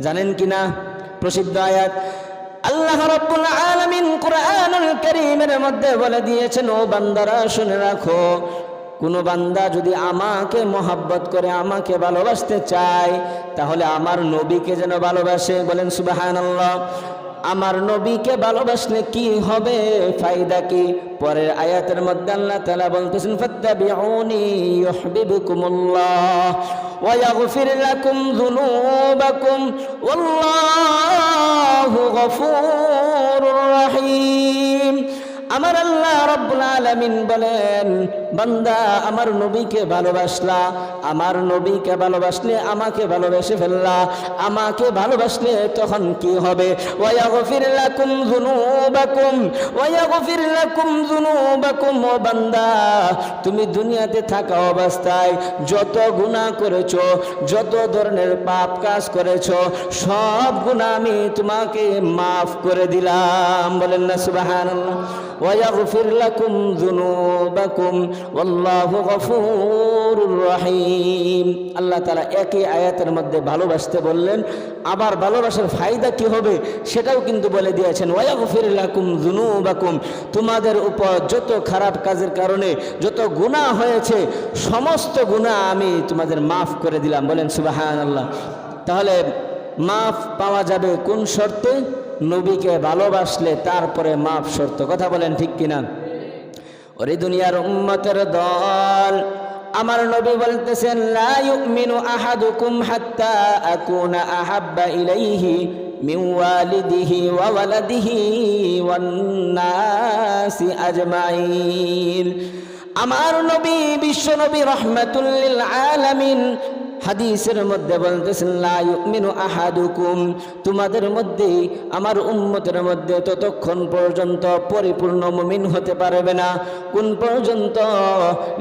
জানেন কি না? প্রসিদ্ধ আয়াত। আল্লাহ রাব্বুল আলামিন কোরআনুল কারীমের মধ্যে বলে দিয়েছেন, ও বান্দারা, শুনে রাখো, কোন বান্দা যদি আমাকে মহাব্বত করে, আমাকে ভালোবাসতে চায়, তাহলে আমার নবীকে যেন ভালোবাসে। বলেন সুবহানাল্লাহ। আমার নবীকে ভালোবাসলে কি হবে? ফায়দা কি? পরের আয়াতের মধ্যে আল্লাহ তাআলা বলতেছেন, ফাত্তাবিউনি ইউহিব্বুকুমুল্লাহ ওয়া ইয়াগফির লাকুম যুনুবাকুম ওয়াল্লাহু গফুরুর রহিম। আমার আল্লাহ রব্বুল আলামিন বলেন, বান্দা, আমার নবীকে ভালোবাসলা, আমার নবীকে ভালোবাসলে আমাকে ভালোবেসে ফেললা, আমাকে ভালোবাসলে তখন কি হবে? লাকুম যুনুবাকুম লাকুম যুনুবাকুম, ও বান্দা, তুমি দুনিয়াতে থাকা অবস্থায় যত গুনাহ করেছ, যত ধরনের পাপ কাজ করেছ, সব গুনাহ আমি তোমাকে মাফ করে দিলাম। বলেন না, সুবহানাল্লাহ। ওয়াগফির لكم ذنوبكم والله غفور رحيم আল্লাহ তাআলা একই আয়াতের মধ্যে ভালোবাসতে বললেন আবার ভালোবাসার ফায়দা কি হবে সেটাও কিন্তু বলে দিয়েছেন ওয়াগফির লাকুম যুনুবাকুম তোমাদের উপর যত খারাপ কাজের কারণে যত গুনাহ হয়েছে সমস্ত গুনাহ আমি তোমাদের মাফ করে দিলাম বলেন সুবহানাল্লাহ তাহলে মাফ পাওয়া যাবে কোন শর্তে নবীকে ভালোবাসলে তারপরে মাফ শর্ত কথা বলেন ঠিক কিনা ওরে দুনিয়ার উম্মতের দল। আমার নবী বলতেছেন, লা ইউমিনু আহাদুকুম হাত্তা আকুনা আহাব্বা ইলাইহি মিন ওয়ালিদিহি ওয়া ওয়ালাদিহি ওয়ান নাসি আজমাইন। আমার নবী, বিশ্ব নবী, রহমাতুল লিল আলামিন হাদিসের মধ্যে বলতেছেন, লা ইউমিনু আহাদুকুম। তোমাদের মধ্যে, আমার উম্মতের মধ্যে ততক্ষণ পর্যন্ত পরিপূর্ণ মুমিন হতে পারবে না। কোন পর্যন্ত?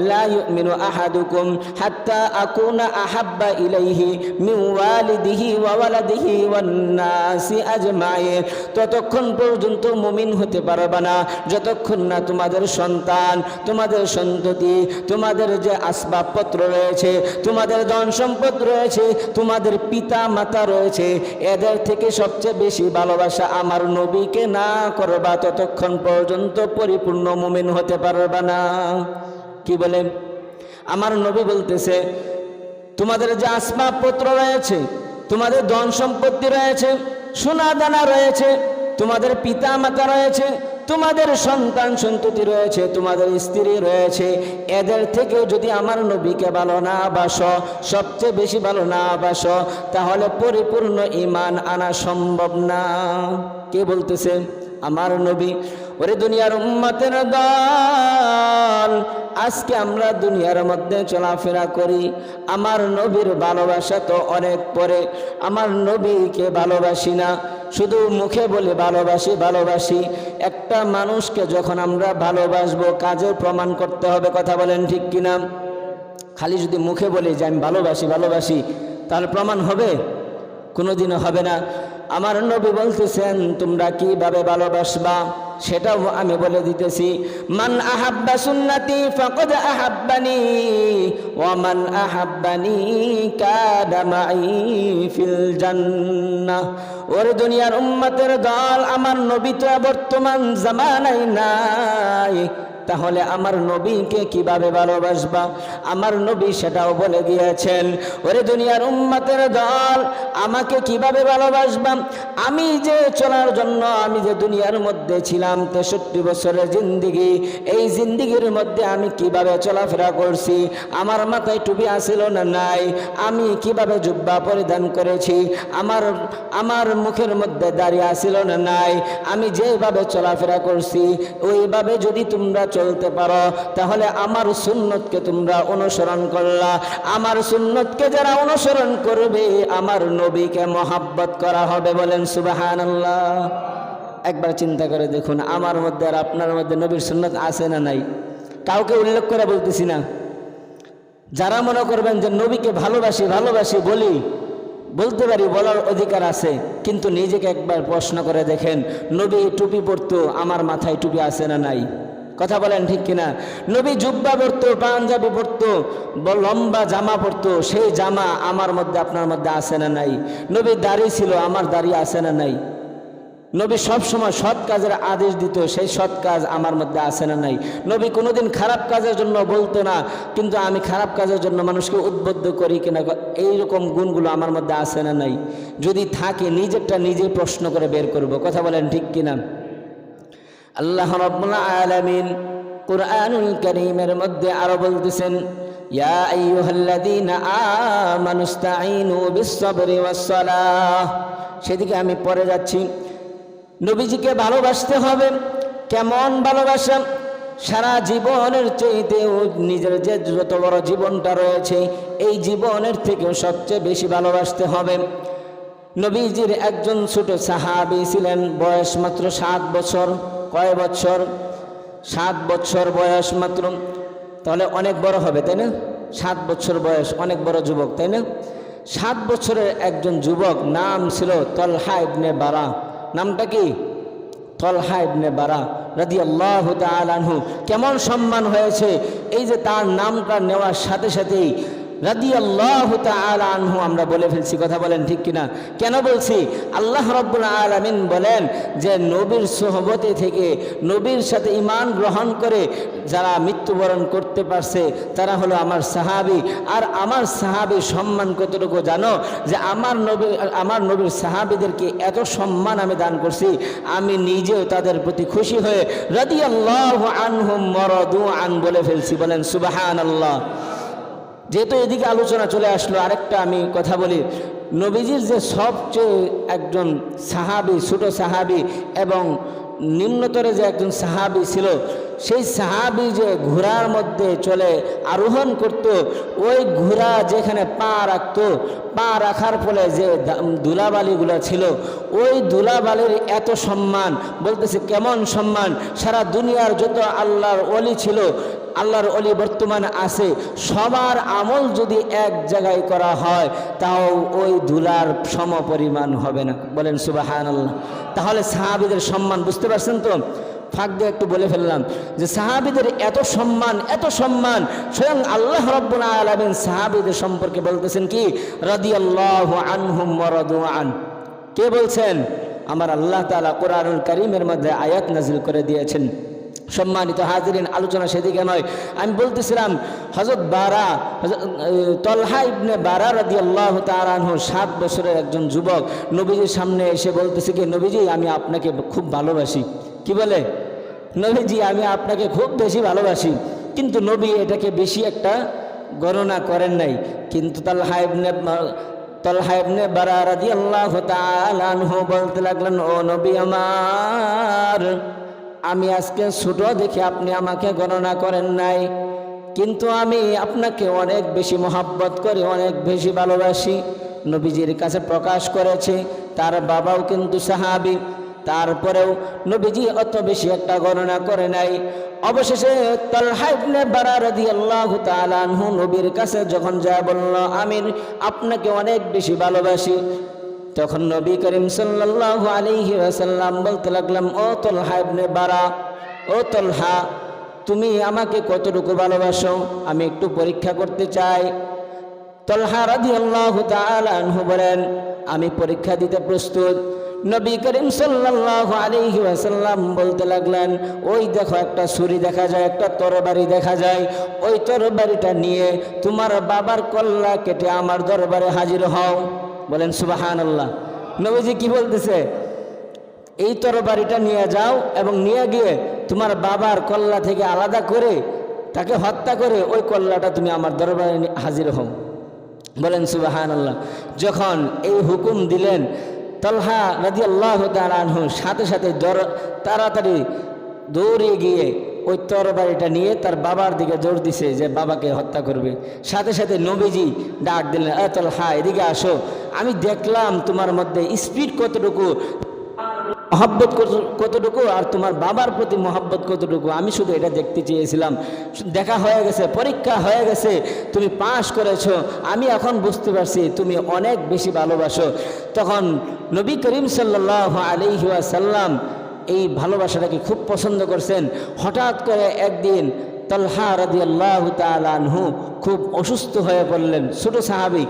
লা ইউমিনু আহাদুকুম হাত্তা আকুনা আহাব্বা ইলাইহি মিন ওয়ালিদিহি ওয়া ওয়ালাদিহি ওয়ান নাসি আজমাইন। ততক্ষণ পর্যন্ত মুমিন হতে পারবে না। যতক্ষণ না তোমাদের সন্তান, তোমাদের সন্ততি, তোমাদের যে আসবাবপত্র রয়েছে, তোমাদের ধন সম্পদ রয়েছে, তোমাদের পিতা মাতা রয়েছে। এদের থেকে সবচেয়ে বেশি ভালোবাসা আমার নবীকে না করবা, ততক্ষণ পর্যন্ত পরিপূর্ণ মুমিন হতে পারবা না। কি বলে? আমার নবী বলতেছে, তোমাদের যে আসবাবপত্র রয়েছে, তোমাদের ধন সম্পত্তি রয়েছে সোনা দানা রয়েছে, তোমাদের পিতা মাতা রয়েছে তোমাদের সন্তান সন্ততি রয়েছে, তোমাদের স্ত্রী রয়েছে, এদের থেকে যদি আমার নবীকে ভালো না বাসো, সবচেয়ে বেশি ভালো না বাসো, তাহলে পরিপূর্ণ ইমান আনা সম্ভব না। কে বলতেছে? আমার নবী। ওরে দুনিয়ার উম্মতের দল, আজকে আমরা দুনিয়ার মধ্যে চলাফেরা করি। আমার নবীর ভালোবাসা তো অনেক পরে, আমার নবীকে ভালোবাসি না, শুধু মুখে বলে ভালোবাসি ভালোবাসি। একটা মানুষকে যখন আমরা ভালোবাসবো কাজে প্রমাণ করতে হবে, কথা বলেন ঠিক কিনা? খালি যদি মুখে বলি যে আমি ভালোবাসি ভালোবাসি তাহলে প্রমাণ হবে? কোনোদিনও হবে না। আমার নবী বলতেছেন, তোমরা কীভাবে ভালোবাসবা? সেটাও আমি বলে দিতেছি, মান আহাব্বা সুন্নতি ফাকদ আহাব্বানি, ওয়া মান আহাব্বানি কাদা মাই ফিল জান্নাহ। ওর দুনিয়ার উম্মতের দল আমার নবী তো বর্তমান জামানায় নাই। তাহলে আমার নবীকে কীভাবে ভালোবাসবা? আমার নবী সেটাও বলে দিয়েছেন, ওরে দুনিয়ার উম্মতের দল, আমাকে কীভাবে ভালোবাসবা? আমি যে চলার জন্য, আমি যে দুনিয়ার মধ্যে ছিলাম, তেষট্টি বছরের জিন্দিগি, এই জিন্দিগির মধ্যে আমি কীভাবে চলাফেরা করছি? আমার মাথায় টুপি আসিল না নাই? আমি কীভাবে জুব্বা পরিধান করেছি? আমার আমার মুখের মধ্যে দাঁড়িয়ে আসিল না নাই? আমি যেভাবে চলাফেরা করছি, ওইভাবে যদি তোমরা চলতে পারো, তাহলে আমার সুন্নতকে তোমরা অনুসরণ করলা। আমার সুন্নতকে যারা অনুসরণ করবে, আমার নবীকে মহাব্বত করা হবে বলেন সুবাহান একবার চিন্তা করে দেখুন, আমার মধ্যে আর আপনার মধ্যে নবীর সুন্নত আছে না নাই? কাউকে উল্লেখ করে বলতেছি না। যারা মনে করবেন যে নবীকে ভালোবাসি ভালোবাসি বলি, বলতে পারি, বলার অধিকার আছে, কিন্তু নিজেকে একবার প্রশ্ন করে দেখেন, নবী টুপি পরতো, আমার মাথায় টুপি আছে না নাই? কথা বলেন ঠিক কিনা? নবী জুব্বা পরতো, পাঞ্জাবি পরতো লম্বা জামা পরতো, সেই জামা আমার মধ্যে, আপনার মধ্যে আসে না নাই? নবী দাড়ি ছিল, আমার দাড়ি আসে না নাই? নবী সব সময় সৎ কাজের আদেশ দিত, সেই সৎ কাজ আমার মধ্যে আসে না নাই? নবী কোনোদিন খারাপ কাজের জন্য বলতো না, কিন্তু আমি খারাপ কাজের জন্য মানুষকে উদ্বুদ্ধ করি কিনা এইরকম গুণগুলো আমার মধ্যে আসে না নাই? যদি থাকে, নিজেরটা নিজে প্রশ্ন করে বের করব। কথা বলেন ঠিক কিনা? আল্লাহ রব্বুল আলামিন কুরআনুল কারীমের মধ্যে আরও বলতেছেন, ইয়া আইয়ুহাল্লাযীনা আমানুস্তাঈনু বিস-সাবরি ওয়াস-সালাহ। সেদিকে আমি পরে যাচ্ছি, নবীজিকে ভালোবাসতে হবে, কেমন ভালোবাসা? সারা জীবনের চাইতেও নিজের যে যত বড় জীবনটা রয়েছে, এই জীবনের থেকেও সবচেয়ে বেশি ভালোবাসতে হবে। নবীজির একজন ছোট সাহাবি ছিলেন, বয়স মাত্র সাত বছর। কয় বছর? সাত বছর বয়স মাত্র। তাহলে অনেক বড় হবে, তাই না? সাত বছর বয়স, অনেক বড় যুবক, তাই না? সাত বছরের একজন যুবক নাম ছিল তলহা ইবনে বারা। নামটা কি? তলহা ইবনে বারা রাদি আল্লাহ আনহু। কেমন সম্মান হয়েছে? এই যে তার নামটা নেওয়ার সাথে সাথেই রাদি আল্লাহ আনহু, আমরা বলে ফেলছি, কথা বলেন ঠিক কিনা? কেন বলছি? আল্লাহ রব্বুল আলমিন বলেন যে, নবীর সোহবতে থেকে নবীর সাথে ইমান গ্রহণ করে যারা মৃত্যুবরণ করতে পারছে, তারা হলো আমার সাহাবি। আর আমার সাহাবি সম্মান কতটুকু জানো? যে, আমার নবী আমার নবীর সাহাবিদেরকে এত সম্মান আমি দান করছি, আমি নিজেও তাদের প্রতি খুশি হয়ে রাদি আল্লাহ আনহুম মরদু আন বলে ফেলছি। বলেন সুবাহান আল্লাহ যেহেতু এদিকে আলোচনা চলে আসলো, আরেকটা আমি কথা বলি। নবীজির যে সবচেয়ে একজন সাহাবি, ছোট সাহাবি এবং নিম্নতরে যে একজন সাহাবি ছিল, সেই সাহাবি যে ঘোড়ার মধ্যে চলে আরোহণ করত, ওই ঘোড়া যেখানে পা রাখত, পা রাখার ফলে যে ধুলাবালিগুলো ছিল, ওই ধুলাবালির এত সম্মান, বলতেছে কেমন সম্মান, সারা দুনিয়ার যত আল্লাহর অলি ছিল আল্লাহর অলি বর্তমান আছে। সবার আমল যদি এক জায়গায় করা হয়, তাও ওই ধুলার সম পরিমাণ হবে না। বলেন সুবাহান আল্লাহ তাহলে সাহাবিদের সম্মান, বুঝতে পারছেন তো? ফাঁক দিয়ে একটু বলে ফেললাম যে সাহাবিদের এত সম্মান এত সম্মান, স্বয়ং আল্লাহ রব্বুল আলমিন সাহাবিদের সম্পর্কে বলতেছেন কি? রদি আল্লাহ আনহুম আন। কে বলছেন? আমার আল্লাহ তালা কোরআনুল করিমের মধ্যে আয়াত নাজিল করে দিয়েছেন। সম্মানিত হাজিরিন, আলোচনা সেদিকে নয়। আমি বলতেছিলাম হজরত বারা তলহা ইবনে বারা রাদি আল্লাহ তালাহ সাত বছরের একজন যুবক, নবীজির সামনে এসে বলতেছে কি, নবীজি, আমি আপনাকে খুব ভালোবাসি। কি বলে? নবীজি, আমি আপনাকে খুব বেশি ভালোবাসি। কিন্তু নবী এটাকে বেশি একটা গণনা করেন নাই। কিন্তু তালহা ইবনে, তলহা ইবনে বারা রাদি আল্লাহ তালাহ বলতে লাগলেন, ও নবী আমার আমি আজকে ছোট দেখে আপনি আমাকে গণনা করেন নাই। কিন্তু আমি আপনাকে অনেক বেশি মহাব্বত করি, অনেক বেশি ভালোবাসি। নবীজির কাছে প্রকাশ করেছে, তার বাবাও কিন্তু সাহাবি। তারপরেও নবীজি অত বেশি একটা গণনা করে নাই। অবশেষে তালহা ইবনে বারা রাদিয়াল্লাহু তাআলা আনহু নবীর কাছে যখন যা বলল আমির আপনাকে অনেক বেশি ভালোবাসি। তখন নবী করিম সাল্লাল্লাহু আলাইহি ওয়াসাল্লাম বলতে লাগলাম ও তলহা ইবনে বারা, ও তলহা, তুমি আমাকে কতটুকু ভালোবাসো? আমি একটু পরীক্ষা করতে চাই। তলহা রাদিয়াল্লাহু তাআলা আনহু বলেন, আমি পরীক্ষা দিতে প্রস্তুত। নবী করিম সাল্লাল্লাহু আলাইহি ওয়াসাল্লাম বলতে লাগলেন, ওই দেখো একটা ছুরি দেখা যায়, একটা তরবারি দেখা যায়। ওই তরবারিটা নিয়ে তোমার বাবার কল্লা কেটে আমার দরবারে হাজির হও। বলেন সুবাহান আল্লাহ নবীজি কি বলতেছে? এই তরবারিটা নিয়ে যাও এবং নিয়ে গিয়ে তোমার বাবার কল্লা থেকে আলাদা করে তাকে হত্যা করে ওই কল্লাটা তুমি আমার দরবারে হাজির হও। বলেন সুবাহান আল্লাহ যখন এই হুকুম দিলেন, তলহা রাজি আল্লাহ সাথে সাথে দর তাড়াতাড়ি দৌড়ে গিয়ে ওই তরবারিটা নিয়ে তার বাবার দিকে জোর দিছে যে বাবাকে হত্যা করবে। সাথে সাথে নবীজি ডাক দিলেন, এ তলহা, এদিকে আসো। আমি দেখলাম তোমার মধ্যে স্পিড কতটুকু, মহাব্বত কতটুকু আর তোমার বাবার প্রতি মহাব্বত কতটুকু। আমি শুধু এটা দেখতে চেয়েছিলাম। দেখা হয়ে গেছে, পরীক্ষা হয়ে গেছে, তুমি পাশ করেছ। আমি এখন বুঝতে পারছি, তুমি অনেক বেশি ভালোবাসো। তখন নবী করিম সাল্লাহ আলিহাসাল্লাম এই ভালোবাসাটাকে খুব পছন্দ করছেন। হঠাৎ করে একদিন তলহা রাদি আল্লাহ তালহু খুব অসুস্থ হয়ে পড়লেন। ছোট সাহাবি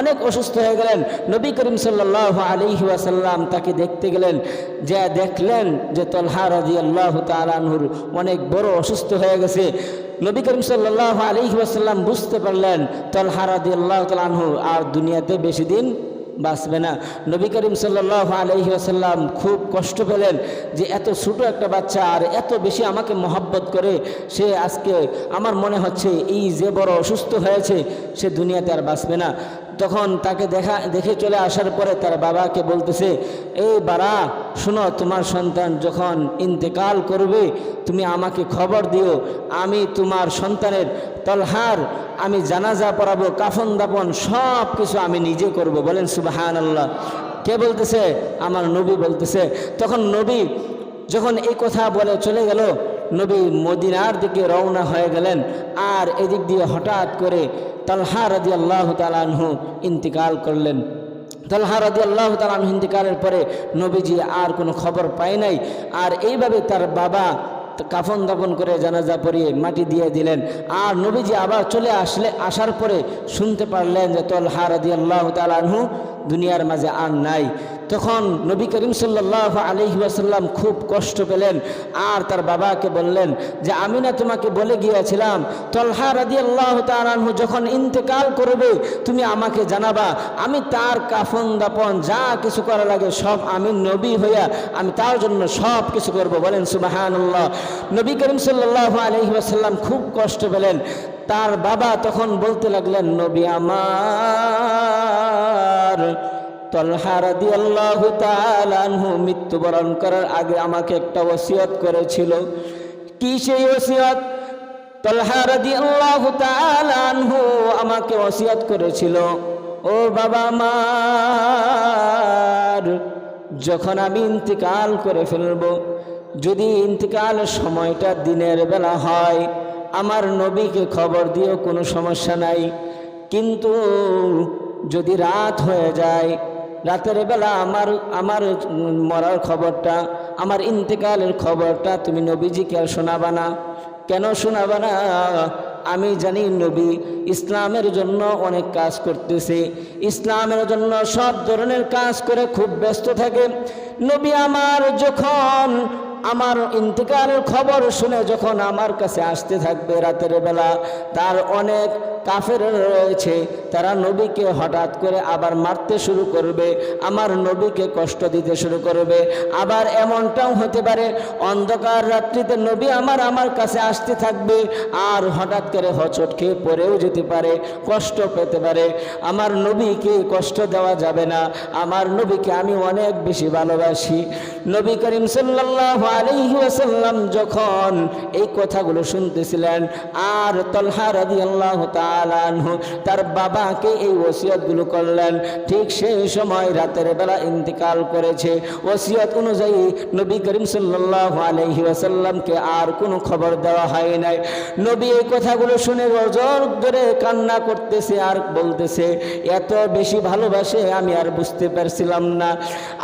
অনেক অসুস্থ হয়ে গেলেন। নবী করিম সাল্লাহ আলিহি ওয়াসাল্লাম তাকে দেখতে গেলেন যে দেখলেন যে তলহা রাজি আল্লাহ তালহুর অনেক বড় অসুস্থ হয়ে গেছে। নবী করিম সাল্লাহ আলিহি ওয়াসাল্লাম বুঝতে পারলেন, তলহা রাজি আল্লাহ তালহু আর দুনিয়াতে বেশি দিন বাঁচবে না। নবী করিম সাল্লাহ আলহি আসাল্লাম খুব কষ্ট পেলেন যে এত ছোটো একটা বাচ্চা আর এত বেশি আমাকে মহাব্বত করে সে আজকে আমার মনে হচ্ছে এই যে বড় অসুস্থ হয়েছে, সে দুনিয়াতে আর বাঁচবে না। তখন তাকে দেখা, দেখে চলে আসার পরে তার বাবাকে বলতেছে এই বাড়া, শোনো, তোমার সন্তান যখন ইন্তেকাল করবে, তুমি আমাকে খবর দিও, আমি তোমার সন্তানের তলহার, আমি জানাজা পড়াবো, কাফন দাপন সব কিছু আমি নিজে করব। বলেন সুবাহান আল্লাহ কে বলতেছে? আমার নবী বলতেছে। তখন নবী যখন এই কথা বলে চলে গেল, নবী মদিনার দিকে রওনা হয়ে গেলেন। আর এদিক দিয়ে হঠাৎ করে তালহা রাজি আল্লাহ তালানহু ইন্তিকাল করলেন। তালহা রাজি আল্লাহ তালান ইন্তিকালের পরে নবীজি আর কোনো খবর পায় নাই। আর এইভাবে তার বাবা কাফন দাপন করে জানাজা পরিয়ে মাটি দিয়ে দিলেন। আর নবীজি আবার চলে আসলে, আসার পরে শুনতে পারলেন যে তলহা হারদি আল্লাহ তালানহু দুনিয়ার মাঝে আর নাই। তখন নবী করিম সাল্লাহ আলহি আসাল্লাম খুব কষ্ট পেলেন। আর তার বাবাকে বললেন যে আমি না তোমাকে বলে গিয়েছিলাম, তলহা রাদি আল্লাহ তালানহু যখন ইন্তেকাল করবে, তুমি আমাকে জানাবা। আমি তার কাফন দাপন যা কিছু করা লাগে সব আমি নবী হইয়া আমি তার জন্য সব কিছু করব। বলেন সুবাহান আল্লাহ নবী করিম সাল্লাহ আলহি আসাল্লাম খুব কষ্ট পেলেন। তার বাবা তখন বলতে লাগলেন, নবী আমার তলহা রাদি আল্লাহ তালানহু মৃত্যুবরণ করার আগে আমাকে একটা ওসিয়ত করেছিল। কি সেই ওসিয়ত? তলহা রাদি আল্লাহ তালানহু আমাকে ওসিয়ত করেছিল, ও বাবা আমার যখন আমি ইন্তিকাল করে ফেলব, যদি ইন্তিকালের সময়টা দিনের বেলা হয়, আমার নবীকে খবর দিয়েও কোনো সমস্যা নাই। কিন্তু যদি রাত হয়ে যায়, রাতের বেলা আমার আমার মরার খবরটা, আমার ইন্তেকালের খবরটা তুমি নবীজিকে আর শোনাবা না। কেন শোনাবা না? আমি জানি নবী, ইসলামের জন্য অনেক কাজ করতেছে। ইসলামের জন্য সব ধরনের কাজ করে খুব ব্যস্ত থাকে। নবী আমার যখন আমার ইন্তেকালের খবর শুনে যখন আমার কাছে আসতে থাকবে রাতের বেলা, তার অনেক কাফের রয়েছে, তারা নবীকে হঠাৎ করে আবার মারতে শুরু করবে, আমার নবীকে কষ্ট দিতে শুরু করবে। আবার এমনটাও হতে পারে, অন্ধকার রাত্রিতে নবী আমার আমার কাছে আসতে থাকবে, আর হঠাৎ করে হচট খেয়ে পড়েও যেতে পারে, কষ্ট পেতে পারে। আমার নবীকে কষ্ট দেওয়া যাবে না, আমার নবীকে আমি অনেক বেশি ভালোবাসি। নবী করিম সাল্লাহ আলাইহি ওয়াসাল্লাম যখন এই কথাগুলো শুনতেছিলেন, আর তলহা রাদি আল্লাহ তালানহু তার বাবাকে এই ওসিয়তগুলো করলেন। ঠিক সেই সময় রাতের বেলা ইন্তেকাল করেছে। ওসিয়ত অনুযায়ী নবী করিম সাল্লাহ আলাইহি ওয়াসাল্লামকে আর কোনো খবর দেওয়া হয় নাই। নবী এই কথাগুলো শুনে রজর ধরে কান্না করতেছে আর বলতেছে, এত বেশি ভালোবাসে আমি আর বুঝতে পারছিলাম না।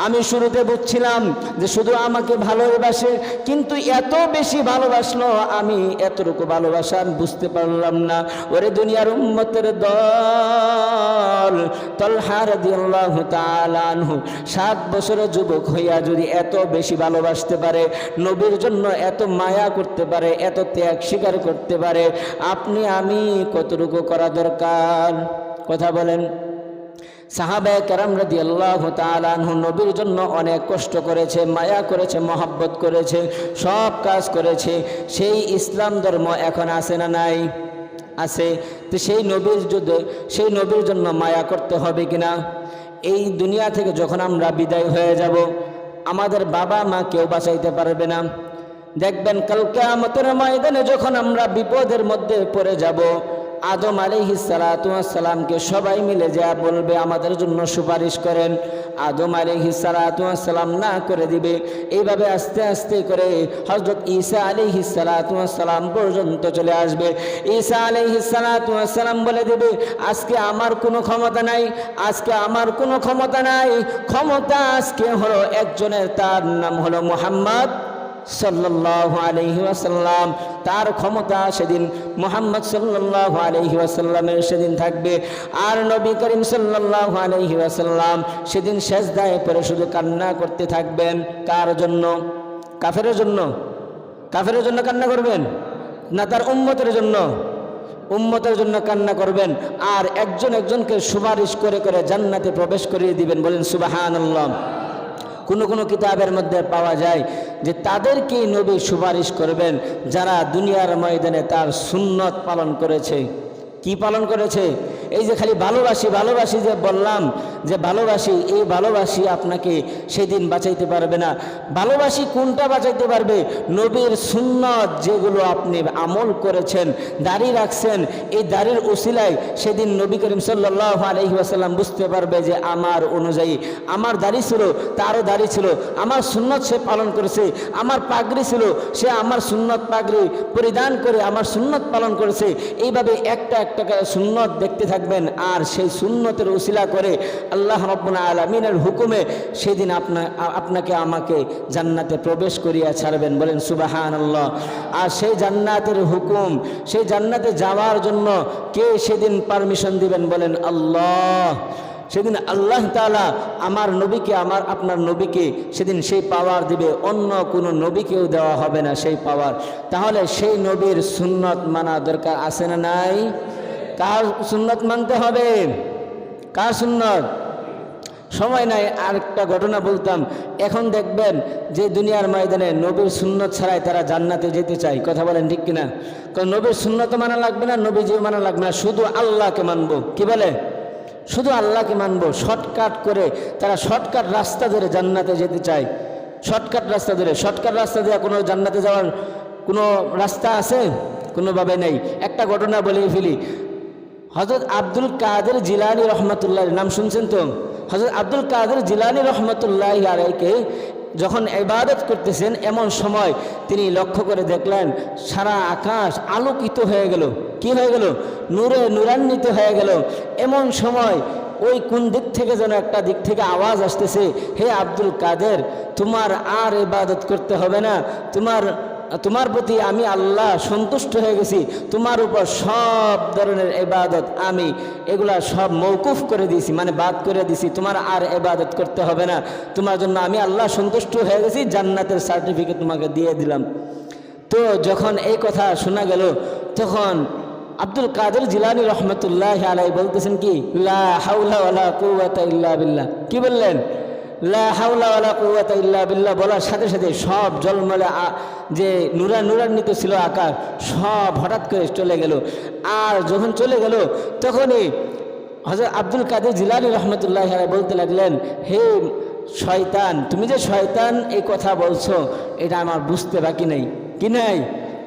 আমি শুরুতে বুঝছিলাম যে শুধু আমাকে ভালোবাসে, কিন্তু এত বেশি ভালোবাসলো আমি, এতটুকু ভালোবাসা আমি বুঝতে পারলাম না। ওরে দুনিয়ার উম্মতের দল। তলহার দিয়াল্লাহ তালানহু সাত বছরের যুবক হইয়া যদি এত বেশি ভালোবাসতে পারে, নবীর জন্য এত মায়া করতে পারে, এত ত্যাগ স্বীকার করতে পারে, আপনি, আমি কতটুকু করা দরকার? কথা বলেন। সাহাবায় কেরাম রাদি আল্লাহ তালানহু নবীর জন্য অনেক কষ্ট করেছে, মায়া করেছে, মহাব্বত করেছে, সব কাজ করেছে। সেই ইসলাম ধর্ম এখন আছে না নাই? আছে, তো সেই নবীর যুদ্ধে, সেই নবীর জন্য মায়া করতে হবে কিনা? এই দুনিয়া থেকে যখন আমরা বিদায় হয়ে যাব, আমাদের বাবা মা কেউ বাঁচাইতে পারবে না। দেখবেন কালকে আমাদের ময়দানে যখন আমরা বিপদের মধ্যে পড়ে যাব আদম আলিহিসালাতামকে সবাই মিলে যা বলবে আমাদের জন্য সুপারিশ করেন। আদম আলিহিসালাতাম না করে দিবে। এইভাবে আস্তে আস্তে করে হজরত ঈসা আলিহিসালাতাম পর্যন্ত চলে আসবে। ঈসা আলিহিসালাতাম বলে দেবে, আজকে আমার কোনো ক্ষমতা নাই, আজকে আমার কোনো ক্ষমতা নাই। ক্ষমতা আজকে হলো একজনের, তার নাম হলো মোহাম্মদ ওয়াসাল্লাম, তার ক্ষমতা সেদিন মোহাম্মদ সাল্লাহ আলহি ওয়াসাল্লামের সেদিন থাকবে। আর নবী করিম সাল্লাহ আলহি ওয়াসাল্লাম সেদিন শেষ দায়ে পরে শুধু কান্না করতে থাকবেন। কার জন্য? কাফের জন্য। কাফের জন্য কান্না করবেন? না তার উম্মতের জন্য? উম্মতের জন্য কান্না করবেন। আর একজন একজনকে সুপারিশ করে করে জান্নাতে প্রবেশ করিয়ে দিবেন বলেন সুবাহান আল্লাহ কোনো কোনো কিতাবের মধ্যে পাওয়া যায় যে তাদেরকেই নবী সুপারিশ করবেন যারা দুনিয়ার ময়দানে তার সুন্নত পালন করেছে। কি পালন করেছে? এই যে খালি ভালোবাসি ভালোবাসি যে বললাম যে ভালোবাসি, এই ভালোবাসি আপনাকে সেদিন বাঁচাইতে পারবে না। ভালোবাসি কোনটা বাঁচাইতে পারবে? নবীর সুন্নত যেগুলো আপনি আমল করেছেন, দাড়ি রাখছেন, এই দাড়ির উসিলায় সেদিন নবী করিম সাল্লাহ আলহি আসাল্লাম বুঝতে পারবে যে আমার অনুযায়ী আমার দাড়ি ছিল, তারও দাড়ি ছিল, আমার সুন্নত সে পালন করেছে, আমার পাগড়ি ছিল, সে আমার সুন্নত পাগড়ি পরিধান করে আমার সুন্নত পালন করেছে। এইভাবে একটা একটা সুন্নত দেখতে থাকবেন আর সেই সুন্নতের উসিলা করে আল্লাহ রব্বুল আলমিনের হুকুমে সেদিন আপনা, আপনাকে আমাকে জান্নাতে প্রবেশ করিয়া ছাড়বেন। বলেন সুবাহান আল্লাহ আর সেই জান্নাতের হুকুম, সেই জান্নাতে যাওয়ার জন্য কে সেদিন পারমিশন দিবেন? বলেন, আল্লাহ। সেদিন আল্লাহ তালা আমার নবীকে, আমার, আপনার নবীকে সেদিন সেই পাওয়ার দিবে। অন্য কোনো নবীকেও দেওয়া হবে না সেই পাওয়ার। তাহলে সেই নবীর সুন্নত মানা দরকার আছে না নাই? কার সুন্নত মানতে হবে? কার সুন্নত? সময় নাই, আরেকটা ঘটনা বলতাম। এখন দেখবেন যে দুনিয়ার ময়দানে নবীর সুন্নত ছাড়াই তারা জান্নাতে যেতে চায়। কথা বলেন ঠিক কিনা? কারণ নবীর সুন্নত মানা লাগবে না, নবীজিও মানা লাগবে না। শুধু আল্লাহকে মানবো। কি বলে? শুধু আল্লাহকে মানবো। শর্টকাট করে তারা শর্টকাট রাস্তা ধরে জান্নাতে যেতে চায়। শর্টকাট রাস্তা ধরে। শর্টকাট রাস্তা দিয়ে কোনো জান্নাতে যাওয়ার কোনো রাস্তা আছে? কোনোভাবে নেই। একটা ঘটনা বলে ফেলি। হজরত আব্দুল কাদের জিলানি রহমতুল্লাহ নাম শুনছেন তো? হজরত আব্দুল কাদের জিলানি রহমতুল্লাহ আলাইকে যখন ইবাদত করতেছেন, এমন সময় তিনি লক্ষ্য করে দেখলেন, সারা আকাশ আলোকিত হয়ে গেল। কি হয়ে গেল? নূরে নূরান্বিত হয়ে গেল। এমন সময় ওই কোন দিক থেকে যেন একটা দিক থেকে আওয়াজ আসতেছে, হে আব্দুল কাদের, তোমার আর ইবাদত করতে হবে না। তোমার তোমার প্রতি আমি আল্লাহ সন্তুষ্ট হয়ে গেছি। তোমার উপর সব ধরনের এবাদত আমি এগুলা সব মৌকুফ করে দিয়েছি মানে বাদ করে দিছি তোমার আর এবাদত করতে হবে না। তোমার জন্য আমি আল্লাহ সন্তুষ্ট হয়ে গেছি, জান্নাতের সার্টিফিকেট তোমাকে দিয়ে দিলাম। তো যখন এই কথা শোনা গেল, তখন আব্দুল কাদের জিলানি রহমতুল্লাহ আলাই বলতেছেন কি, লা হাউলা ইল্লা বিল্লাহ। কি বললেন? ইল্লা বলার সাথে সাথে সব জলমলে যে নুরা নুরান্বিত ছিল আকাশ, সব হঠাৎ করে চলে গেল। আর যখন চলে গেল, তখনই হজরত আব্দুল কাদের জিলানি রহমতুল্লাহ বলতে লাগলেন, হে শয়তান, তুমি যে শয়তান এই কথা বলছো, এটা আমার বুঝতে বাকি নেই। কি নাই?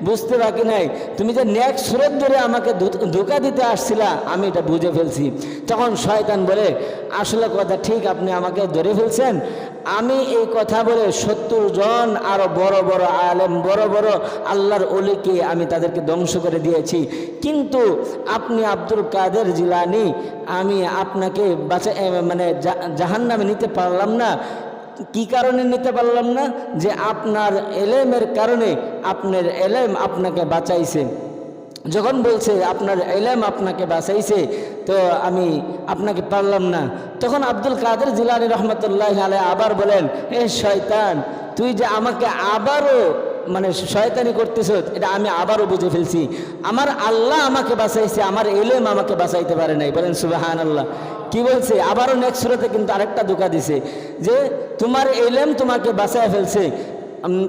বুঝতে বাকি নাই। তুমি যে ন্যাক স্রোত ধরে আমাকে ধোকা দিতে আসছিলা, আমি এটা বুঝে ফেলছি। তখন শয়তান বলে, আসলে কথা ঠিক, আপনি আমাকে ধরে ফেলছেন। আমি এই কথা বলে সত্তর জন আরও বড় বড় আলেম, বড় বড় আল্লাহর অলিকে আমি তাদেরকে ধ্বংস করে দিয়েছি। কিন্তু আপনি আব্দুল কাদের জিলানি, আমি আপনাকে বাঁচা মানে জাহান নামে নিতে পারলাম না। কি কারণে নিতে পারলাম না? যে আপনার এলেমের কারণে আপনার এলেম আপনাকে বাঁচাইছে। যখন বলছে আপনার এলেম আপনাকে বাঁচাইছে, তো আমি আপনাকে পারলাম না। তখন আব্দুল কাদের জিলানি রহমতুল্লাহ আলে আবার বলেন, এ শয়তান, তুই যে আমাকে আবারও মানে শয়তানি করতেছ, এটা আমি আবারও বুঝে ফেলছি। আমার আল্লাহ আমাকে বাঁচাইছে, আমার এলেম আমাকে বাঁচাইতে পারে নাই। বলেন সুবাহান আল্লাহ কি বলছে? আবারও নেক্সট সুরতে কিন্তু আরেকটা ধোকা দিছে, যে তোমার এলেম তোমাকে বাঁচায় ফেলছে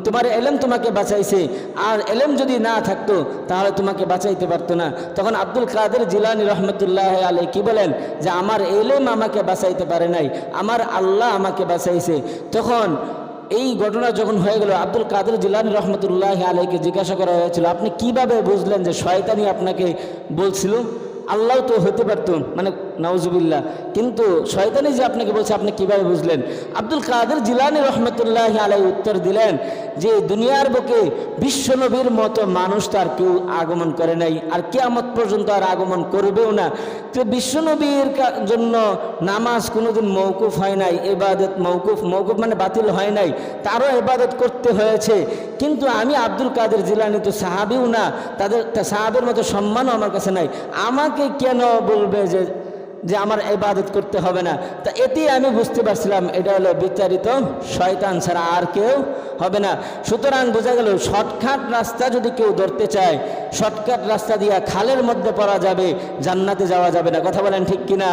তোমার এলেম তোমাকে বাঁচাইছে, আর এলেম যদি না থাকতো, তাহলে তোমাকে বাঁচাইতে পারতো না। তখন আব্দুল কাদের জিলানি রহমতুল্লাহ আলী কি বলেন? যে আমার এলেম আমাকে বাঁচাইতে পারে নাই, আমার আল্লাহ আমাকে বাঁচাইছে। তখন এই ঘটনা যখন হয়ে গেল, আব্দুল কাদের জিলানি রহমতুল্লাহ আলাইকে জিজ্ঞাসা করা হয়েছিল, আপনি কীভাবে বুঝলেন যে শয়তানি আপনাকে বলছিল? আল্লাহ তো হতে পারতো মানে নাউজুবিল্লাহ। কিন্তু শয়তানি যে আপনাকে বলছে, আপনি কীভাবে বুঝলেন? আব্দুল কাদের জিলানি রহমতুল্লাহ আলাই উত্তর দিলেন যে, দুনিয়ার বুকে বিশ্বনবীর মতো মানুষ তার কেউ আগমন করে নাই, আর কেয়ামত পর্যন্ত আর আগমন করবেও না। তো বিশ্বনবীর জন্য নামাজ কোনোদিন মৌকুফ হয় নাই এবাদত মৌকুফ মৌকুফ মানে বাতিল হয় নাই, তারও এবাদত করতে হয়েছে। কিন্তু আমি আব্দুল কাদের জিলানি তো সাহাবিও না, তাদের সাহাবের মতো সম্মানও আমার কাছে নাই। আমাকে কেন বলবে যে যে আমার ইবাদত করতে হবে না? তা এতেই আমি বুঝতে পারছিলাম, এটা হলো বিচারিত শয়তান ছাড়া আর কেউ হবে না। সুতরাং বোঝা গেল, শর্টকাট রাস্তা যদি কেউ ধরতে চায়, শর্টকাট রাস্তা দিয়া খালের মধ্যে পড়া যাবে, জান্নাতে যাওয়া যাবে না। কথা বলেন ঠিক কিনা?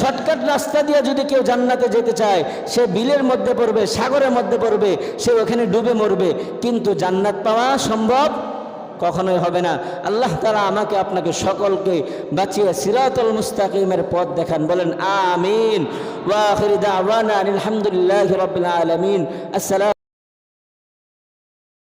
শর্টকাট রাস্তা দিয়ে যদি কেউ জান্নাতে যেতে চায়, সে বিলের মধ্যে পড়বে, সাগরের মধ্যে পড়বে, সে ওখানে ডুবে মরবে। কিন্তু জান্নাত পাওয়া সম্ভব কখনোই হবে না। আল্লাহ তারা আমাকে আপনাকে সকলকে বাঁচিয়ে সিরাতুল মুস্তাকিমের পথ দেখান, বলেন আমিন। আলহামদুলিল্লাহি আলামিন। আসসালাম